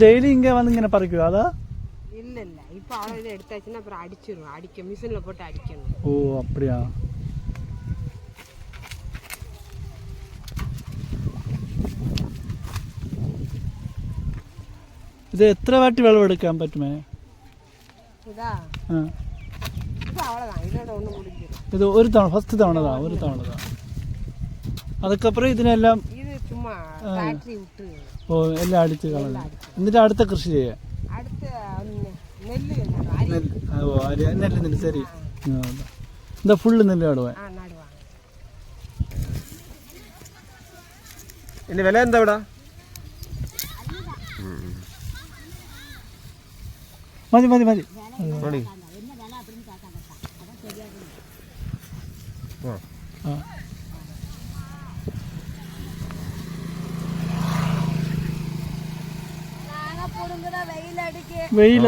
Daily இங்கே வந்து இங்கே பறிக்குவா அதா இல்ல இல்ல இப்போ அவ்வளோ இதை எடுத்தாச்சுன்னா அப்புறம் அடிச்சிடும் அடிக்க மிஷினில் போட்டு அடிக்கணும் ஓ அப்படியா ഇത് എത്ര വാട്ടി വിളവെടുക്കാൻ പറ്റുമേ இதா ആ இது அவ்வளோதான் இதோட ஒன்று முடிஞ்சிடும் ഇത് ഒരു തവണ ഫസ്റ്റ് തവണ താ ഒരു തവണ താ അതുക്കപ്പുറം ഇതിനെല്ലാം ഓ എല്ലാം അടിച്ച് കളഞ്ഞു. എന്നിട്ട് അടുത്ത കൃഷി ചെയ്യാം. ഓ അരി നെല്ല് നെല്ല് ശരി. എന്താ ഫുള്ള് നെല്ല് നടുവാൻ? ഇനി വില എന്താ ഇവിടെ? മതി മതി മതി. ആ. வெயில்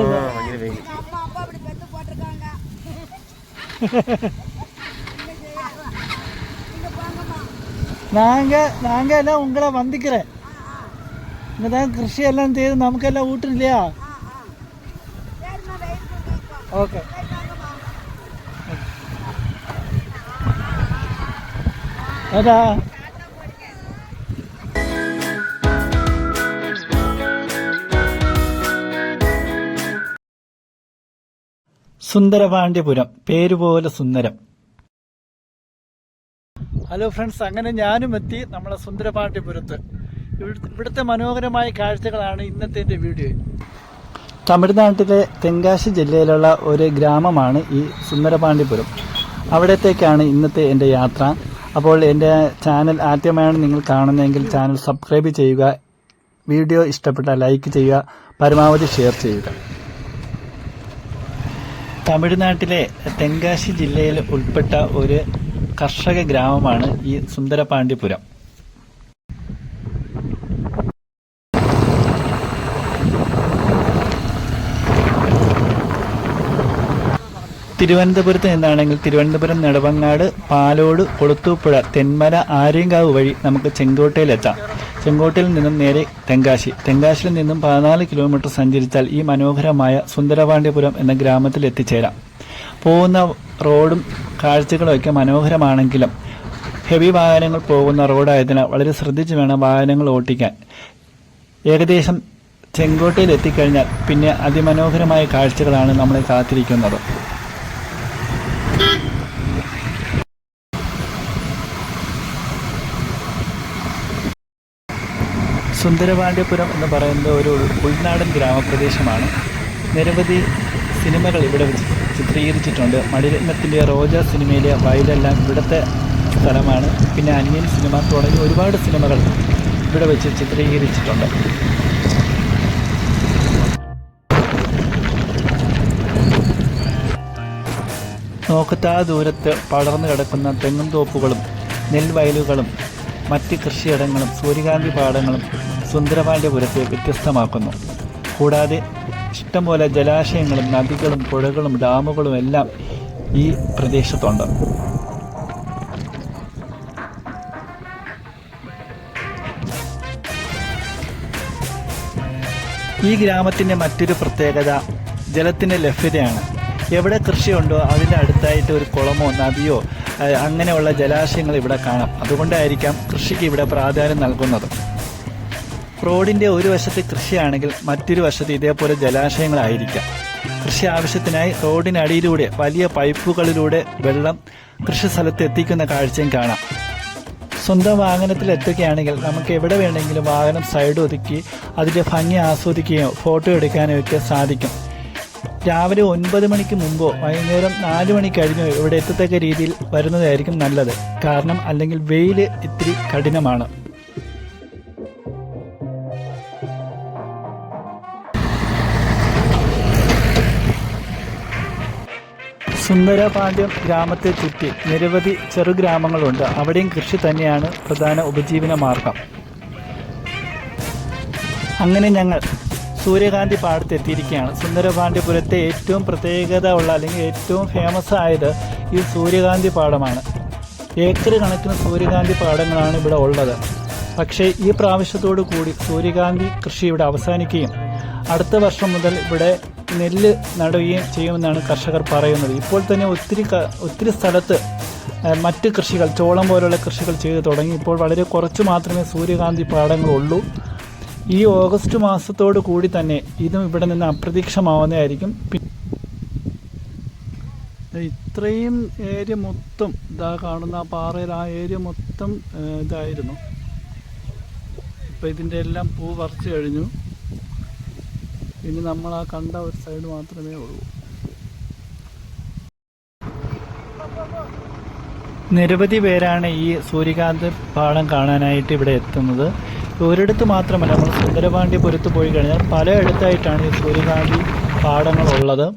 நாங்க நாங்க எல்லாம் உங்களை வந்திக்கிறேன். இங்கதான் கிருஷி எல்லாம் செய்து நமக்கெல்லாம் ஊட்டும் இல்லையா ஓகே. அதான் സുന്ദരപാണ്ഡ്യപുരം. പേരുപോലെ സുന്ദരം. ഹലോ ഫ്രണ്ട്സ് അങ്ങനെ ഞാനും എത്തി നമ്മളെ സുന്ദരപാണ്ഡ്യപുരത്ത്. ഇവിടുത്തെ മനോഹരമായ കാഴ്ചകളാണ് ഇന്നത്തെ എന്റെ വീഡിയോ. തമിഴ്നാട്ടിലെ തെങ്കാശി ജില്ലയിലുള്ള ഒരു ഗ്രാമമാണ് ഈ സുന്ദരപാണ്ഡ്യപുരം. അവിടത്തേക്കാണ് ഇന്നത്തെ എന്റെ യാത്ര. അപ്പോൾ എന്റെ ചാനൽ ആദ്യമായാണ് നിങ്ങൾ കാണുന്നതെങ്കിൽ ചാനൽ സബ്സ്ക്രൈബ് ചെയ്യുക. വീഡിയോ ഇഷ്ടപ്പെട്ടാൽ ലൈക്ക് ചെയ്യുക. പരമാവധി ഷെയർ ചെയ്യുക. തമിഴ്നാട്ടിലെ തെങ്കാശി ജില്ലയിൽ ഉൾപ്പെട്ട ഒരു കർഷക ഗ്രാമമാണ് ഈ സുന്ദരപാണ്ഡ്യപുരം തിരുവനന്തപുരത്ത് നിന്നാണെങ്കിൽ തിരുവനന്തപുരം നെടുവങ്ങാട് പാലോട് കൊളുത്തൂപ്പുഴ തെന്മല ആര്യങ്കാവ് വഴി നമുക്ക് ചെങ്കോട്ടയിലെത്താം. ചെങ്കോട്ടയിൽ നിന്നും നേരെ തെങ്കാശി. തെങ്കാശിയിൽ നിന്നും പതിനാല് കിലോമീറ്റർ സഞ്ചരിച്ചാൽ ഈ മനോഹരമായ സുന്ദരപാണ്ഡ്യപുരം എന്ന ഗ്രാമത്തിൽ എത്തിച്ചേരാം. പോകുന്ന റോഡും കാഴ്ചകളും ഒക്കെ മനോഹരമാണെങ്കിലും ഹെവി വാഹനങ്ങൾ പോകുന്ന റോഡായതിനാൽ വളരെ ശ്രദ്ധിച്ച് വേണം വാഹനങ്ങൾ ഓട്ടിക്കാൻ. ഏകദേശം ചെങ്കോട്ടയിൽ എത്തിക്കഴിഞ്ഞാൽ പിന്നെ അതിമനോഹരമായ കാഴ്ചകളാണ് നമ്മളെ കാത്തിരിക്കുന്നത്. സുന്ദരപാണ്ഡ്യപുരം എന്ന് പറയുന്ന ഒരു ഉൾനാടൻ ഗ്രാമപ്രദേശമാണ്. നിരവധി സിനിമകൾ ഇവിടെ ചിത്രീകരിച്ചിട്ടുണ്ട്. മണിരത്നത്തിന്റെ റോജ സിനിമയിലെ വയലെല്ലാം ഇവിടുത്തെ സ്ഥലമാണ്. പിന്നെ അന്യൻ സിനിമ തുടങ്ങി ഒരുപാട് സിനിമകൾ ഇവിടെ വെച്ച് ചിത്രീകരിച്ചിട്ടുണ്ട്. നോക്കത്താ ദൂരത്ത് പടർന്നു കിടക്കുന്ന തെങ്ങും തോപ്പുകളും നെൽവയലുകളും മറ്റ് കൃഷിയിടങ്ങളും സൂര്യകാന്തി പാടങ്ങളും സുന്ദരപാണ്ഡ്യപുരത്തെ വ്യത്യസ്തമാക്കുന്നു. കൂടാതെ ഇഷ്ടംപോലെ ജലാശയങ്ങളും നദികളും പുഴകളും ഡാമുകളും എല്ലാം ഈ പ്രദേശത്തുണ്ട്. ഈ ഗ്രാമത്തിന്റെ മറ്റൊരു പ്രത്യേകത ജലത്തിന്റെ ലഭ്യതയാണ്. എവിടെ കൃഷിയുണ്ടോ അതിന്റെ അടുത്തായിട്ട് ഒരു കുളമോ നദിയോ അങ്ങനെയുള്ള ജലാശയങ്ങൾ ഇവിടെ കാണാം. അതുകൊണ്ടായിരിക്കാം കൃഷിക്ക് ഇവിടെ പ്രാധാന്യം നൽകുന്നത്. റോഡിന്റെ ഒരു വശത്ത് കൃഷിയാണെങ്കിൽ മറ്റൊരു വശത്ത് ഇതേപോലെ ജലാശയങ്ങളായിരിക്കാം. കൃഷി ആവശ്യത്തിനായി റോഡിനടിയിലൂടെ വലിയ പൈപ്പുകളിലൂടെ വെള്ളം കൃഷി സ്ഥലത്ത് എത്തിക്കുന്ന കാഴ്ചയും കാണാം. സ്വന്തം വാഹനത്തിൽ എത്തുകയാണെങ്കിൽ നമുക്ക് എവിടെ വേണമെങ്കിലും വാഹനം സൈഡ് ഒതുക്കി അതിന്റെ ഭംഗി ആസ്വദിക്കുകയോ ഫോട്ടോ എടുക്കാനോ ഒക്കെ സാധിക്കും. രാവിലെ ഒൻപത് മണിക്ക് മുമ്പോ വൈകുന്നേരം നാല് മണി കഴിഞ്ഞോ ഇവിടെ എത്തത്തക്ക രീതിയിൽ വരുന്നതായിരിക്കും നല്ലത്. കാരണം അല്ലെങ്കിൽ വെയിൽ ഇത്തിരി കഠിനമാണ്. സുന്ദരപാണ്ഡ്യം ഗ്രാമത്തെ ചുറ്റി നിരവധി ചെറുഗ്രാമങ്ങളുണ്ട് അവിടെയും കൃഷി തന്നെയാണ് പ്രധാന ഉപജീവന മാർഗം. അങ്ങനെ ഞങ്ങൾ സൂര്യകാന്തി പാടത്തെത്തിയിരിക്കുകയാണ്. സുന്ദരപാണ്ഡ്യപുരത്തെ ഏറ്റവും പ്രത്യേകത ഉള്ള അല്ലെങ്കിൽ ഏറ്റവും ഫേമസ് ആയത് ഈ സൂര്യകാന്തി പാടമാണ്. ഏക്കർ കണക്കിന് സൂര്യകാന്തി പാടങ്ങളാണ് ഇവിടെ ഉള്ളത്. പക്ഷേ ഈ പ്രാവശ്യത്തോടു കൂടി സൂര്യകാന്തി കൃഷി ഇവിടെ അവസാനിക്കുകയും അടുത്ത വർഷം മുതൽ ഇവിടെ നെല്ല് നടുകയും ചെയ്യുമെന്നാണ് കർഷകർ പറയുന്നത്. ഇപ്പോൾ തന്നെ ഒത്തിരി ഒത്തിരി സ്ഥലത്ത് മറ്റ് കൃഷികൾ ചോളം പോലുള്ള കൃഷികൾ ചെയ്തു തുടങ്ങി. ഇപ്പോൾ വളരെ കുറച്ച് മാത്രമേ സൂര്യകാന്തി പാടങ്ങളുള്ളൂ. ഈ ഓഗസ്റ്റ് മാസത്തോടു കൂടി തന്നെ ഇതും ഇവിടെ നിന്ന് അപ്രതീക്ഷമാവുന്നതായിരിക്കും. ഇത്രയും ഏരിയ മൊത്തം ഇതാ കാണുന്ന ആ പാറയിൽ ആ ഏരിയ മൊത്തം ഇതായിരുന്നു. ഇപ്പം ഇതിന്റെ എല്ലാം പൂ പറിച്ചു കഴിഞ്ഞു. ഇനി നമ്മൾ ആ കണ്ട ഒരു സൈഡ് മാത്രമേ ഉള്ളൂ. നിരവധി പേരാണ് ഈ സൂര്യകാന്ത് പാടം കാണാനായിട്ട് ഇവിടെ എത്തുന്നത്. ഒരിടത്ത് മാത്രമല്ല നമ്മൾ സുന്ദരപാണ്ഡ്യപുരത്ത് പോയി കഴിഞ്ഞാൽ പലയിടത്തായിട്ടാണ് ഈ സൂര്യകാന്തി പാടങ്ങളുള്ളത്.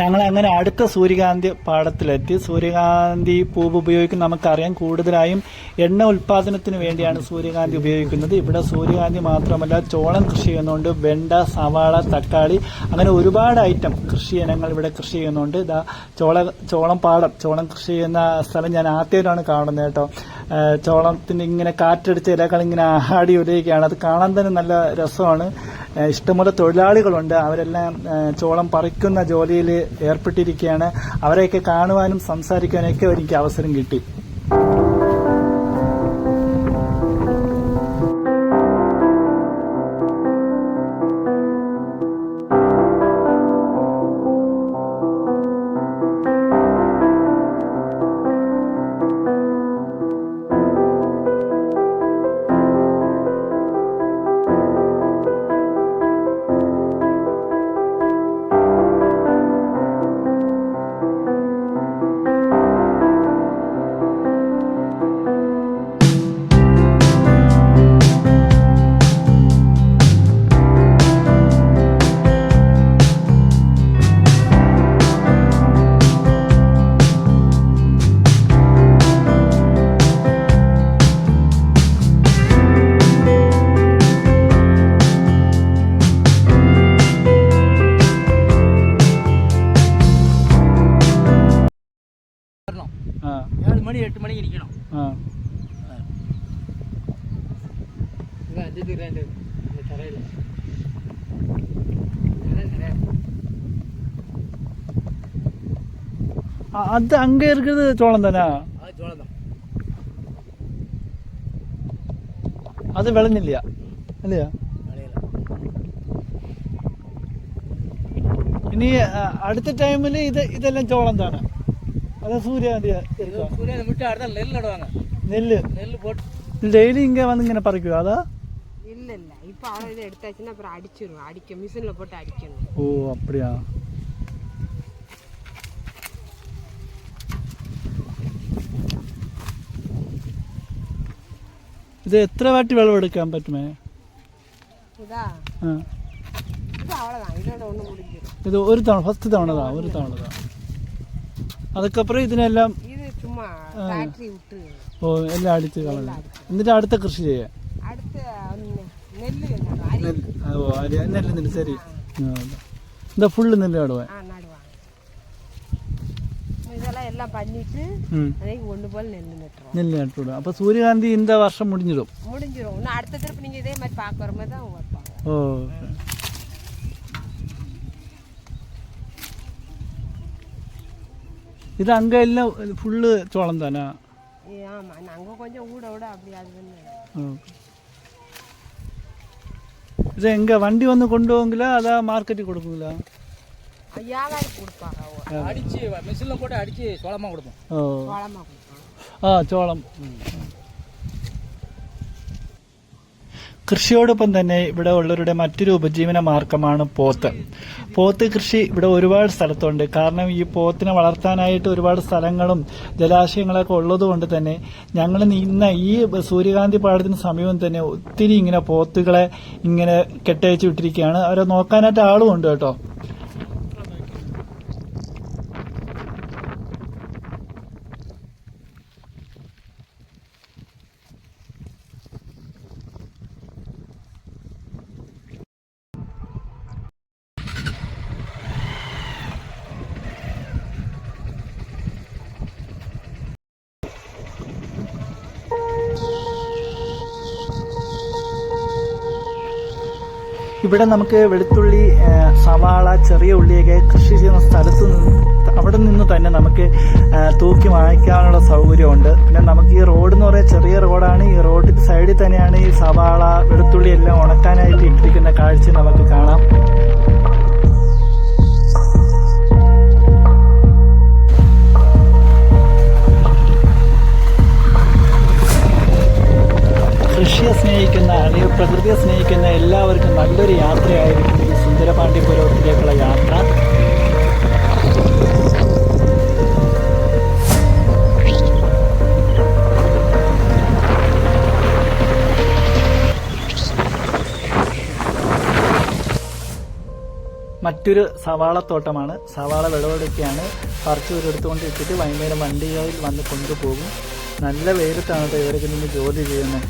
ഞങ്ങൾ അങ്ങനെ അടുത്ത സൂര്യകാന്തി പാടത്തിലെത്തി. സൂര്യകാന്തി പൂവ് ഉപയോഗിക്കുന്ന നമുക്കറിയാം കൂടുതലായും എണ്ണ ഉൽപ്പാദനത്തിന് വേണ്ടിയാണ് സൂര്യകാന്തി ഉപയോഗിക്കുന്നത്. ഇവിടെ സൂര്യകാന്തി മാത്രമല്ല ചോളം കൃഷി ചെയ്യുന്നുണ്ട് വെണ്ട സവാള തക്കാളി അങ്ങനെ ഒരുപാട് ഐറ്റം കൃഷി ഇനങ്ങൾ ഇവിടെ കൃഷി ചെയ്യുന്നുണ്ട്. ഇതാ ചോള ചോളം പാടം ചോളം കൃഷി ചെയ്യുന്ന സ്ഥലം ഞാൻ ആദ്യമായിട്ടാണ് കാണുന്നത് കേട്ടോ. ഏഹ് ചോളത്തിന് ഇങ്ങനെ കാറ്റടിച്ച ഇലകൾ ഇങ്ങനെ ആടി ഉലയുകയാണ് അത് കാണാൻ തന്നെ നല്ല രസമാണ്. ഇഷ്ടംപോലെ തൊഴിലാളികളുണ്ട്. അവരെല്ലാം ചോളം പറിക്കുന്ന ജോലിയിൽ ഏർപ്പെട്ടിരിക്കുകയാണ്. അവരെയൊക്കെ കാണുവാനും സംസാരിക്കാനൊക്കെ എനിക്ക് അവസരം കിട്ടി. ആ, അത് அங்க இருக்குது ചോളം തന്നെ அது சோளம் தான் അത് വിളഞ്ഞില്ല അല്ലയാ விளையல ഇനി ആ, അടുത്ത ടൈമിൽ ഇത് ഇതെല്ലാം ചോളം തന്നെ അത് സൂര്യകാന്തി இது சூரியனை விட்டு அடுத்த நெல் நடுவாங்க നെല്ല് நெல் போட்டு ഡെയിലി ഇങ്ങനെ വന്ന് ഇങ്ങനെ പറിക്കുക അതാ இல்ல இல்ல இப்ப அவ்வளோ இதை எடுத்தாச்சுன்னா அப்புறம் அடிச்சிரும் அடிக்க மிஷின்ல போட்டு அடிக்கணும் ഓ അപ്പടിയാ ഇത് എത്ര വാട്ടി വെള്ളം എടുക്കാൻ പറ്റുമേ ഇത്. ഒരു തവണ ഫസ്റ്റ് തവണ ഒരു തവണ അതൊക്കെ അതൊക്കപ്പുറം ഇതിനെല്ലാം ഓ എല്ലാം അടിച്ച് കളഞ്ഞു. എന്നിട്ട് അടുത്ത കൃഷി ചെയ്യാം? ഓ നെല്ല് നെല്ല് ശരി. എന്താ ഫുള്ള് നെല്ല് കടുവാൻ எல்லாம் பண்ணிட்டு அன்னைக்கு ஒன்று போல் நெல் நட்டுரும் நெல் நட்டுவிடும் அப்போ சூரியகாந்தி இந்த வருஷம் முடிஞ்சிடும் முடிஞ்சிடும் இன்னும் அடுத்த திருப்பி நீங்கள் இதே மாதிரி பார்க்க மாதிரி தான் வைப்பாங்க ஓ இது அங்கே எல்லாம் ஃபுல்லு சோளம் தானே ஆமாம் நாங்கள் கொஞ்சம் ஊட விட அப்படி அதுன்னு இது எங்கே வண்டி வந்து கொண்டு போவீங்களா அதான் மார்க்கெட்டுக்கு கொடுக்குங்களா அடிச்சு மிஷினில் போட்டு அடிச்சு சோளமாக கொடுப்போம் ഓ சோளமாக கொடுப்பாங்க ആ ചോളം കൃഷിയോടൊപ്പം തന്നെ ഇവിടെ ഉള്ളവരുടെ മറ്റൊരു ഉപജീവന മാർഗമാണ് പോത്ത് പോത്ത് കൃഷി ഇവിടെ ഒരുപാട് സ്ഥലത്തുണ്ട് കാരണം ഈ പോത്തിനെ വളർത്താനായിട്ട് ഒരുപാട് സ്ഥലങ്ങളും ജലാശയങ്ങളൊക്കെ ഉള്ളതുകൊണ്ട് തന്നെ ഞങ്ങൾ ഇന്ന് ഈ സൂര്യകാന്തി പാടത്തിന് സമീപം തന്നെ ഒത്തിരി ഇങ്ങനെ പോത്തുകളെ ഇങ്ങനെ കെട്ടയച്ചു വിട്ടിരിക്കുകയാണ് അവരെ നോക്കാനായിട്ട് ആളും ഉണ്ട് കേട്ടോ ഇവിടെ നമുക്ക് വെളുത്തുള്ളി സവാള ചെറിയ ഉള്ളിയൊക്കെ കൃഷി ചെയ്യുന്ന സ്ഥലത്ത് നിന്ന് അവിടെ നിന്ന് തന്നെ നമുക്ക് തൂക്കി വാങ്ങിക്കാനുള്ള സൗകര്യമുണ്ട്. പിന്നെ നമുക്ക് ഈ റോഡ് എന്ന് പറയുന്നത് ചെറിയ റോഡാണ് ഈ റോഡിൽ സൈഡിൽ തന്നെയാണ് ഈ സവാള വെളുത്തുള്ളി എല്ലാം ഉണക്കാനായിട്ട് ഇട്ടിരിക്കുന്ന കാഴ്ച നമുക്ക് കാണാം. കൃഷിയെ സ്നേഹിക്കുന്ന അല്ലെങ്കിൽ പ്രകൃതിയെ സ്നേഹിക്കുന്ന എല്ലാവർക്കും നല്ലൊരു യാത്രയായിരിക്കും ഈ സുന്ദരപാണ്ഡിപുരത്തിലേക്കുള്ള യാത്ര. മറ്റൊരു സവാളത്തോട്ടമാണ്. സവാള വിളവെടുക്കുകയാണ്. പറിച്ചു എടുത്തുകൊണ്ട് ഇട്ടിട്ട് വൈകുന്നേരം വണ്ടികളിൽ വന്ന് കൊണ്ടുപോകും. നല്ല വെയിലത്താണ് ഇവരൊക്കെ നിന്ന് ജോലി ചെയ്യുന്നത്.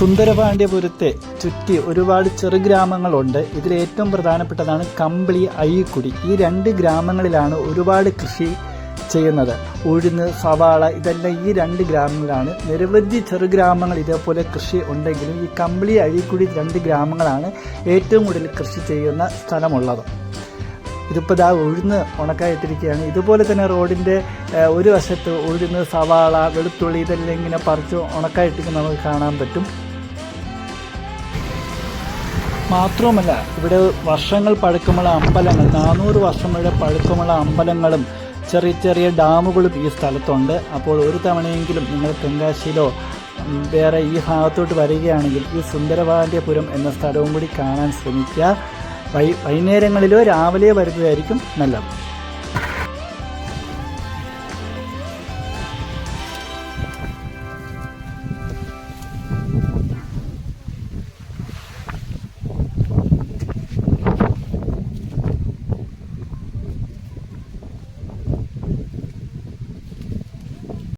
സുന്ദരപാണ്ഡ്യപുരത്തെ ചുറ്റി ഒരുപാട് ചെറു ഗ്രാമങ്ങളുണ്ട്. ഇതിൽ ഏറ്റവും പ്രധാനപ്പെട്ടതാണ് കമ്പിളി അയ്യക്കുടി. ഈ രണ്ട് ഗ്രാമങ്ങളിലാണ് ഒരുപാട് കൃഷി ചെയ്യുന്നത്. ഉഴുന്ന് സവാള ഇതെല്ലാം ഈ രണ്ട് ഗ്രാമങ്ങളിലാണ് നിരവധി ചെറുഗ്രാമങ്ങൾ ഇതേപോലെ കൃഷി ഉണ്ടെങ്കിലും ഈ കമ്പിളി അഴിക്കുടി രണ്ട് ഗ്രാമങ്ങളാണ് ഏറ്റവും കൂടുതൽ കൃഷി ചെയ്യുന്ന സ്ഥലമുള്ളത്. ഇതിപ്പോൾ ഇതാ ഉഴുന്ന് ഉണക്കായിട്ടിരിക്കുകയാണ് ഇതുപോലെ തന്നെ റോഡിന്റെ ഒരു വശത്ത് ഉഴുന്ന് സവാള വെളുത്തുള്ളി ഇതെല്ലാം ഇങ്ങനെ പറിച്ച് ഉണക്കായിട്ടിരിക്കുന്ന നമുക്ക് കാണാൻ പറ്റും. മാത്രവുമല്ല ഇവിടെ വർഷങ്ങൾ പഴക്കമുള്ള അമ്പലങ്ങൾ നാനൂറ് വർഷങ്ങളുടെ പഴക്കമുള്ള അമ്പലങ്ങളും ചെറിയ ചെറിയ ഡാമുകളും ഈ സ്ഥലത്തുണ്ട്. അപ്പോൾ ഒരു തവണയെങ്കിലും നിങ്ങൾ തെങ്കാശിയിലോ വേറെ ഈ ഭാഗത്തോട്ട് വരികയാണെങ്കിൽ ഈ സുന്ദരവാദ്യപുരം എന്ന സ്ഥലവും കൂടി കാണാൻ ശ്രമിക്കുക. വൈ വൈകുന്നേരങ്ങളിലോ രാവിലെയോ വരുന്നതായിരിക്കും നല്ലത്.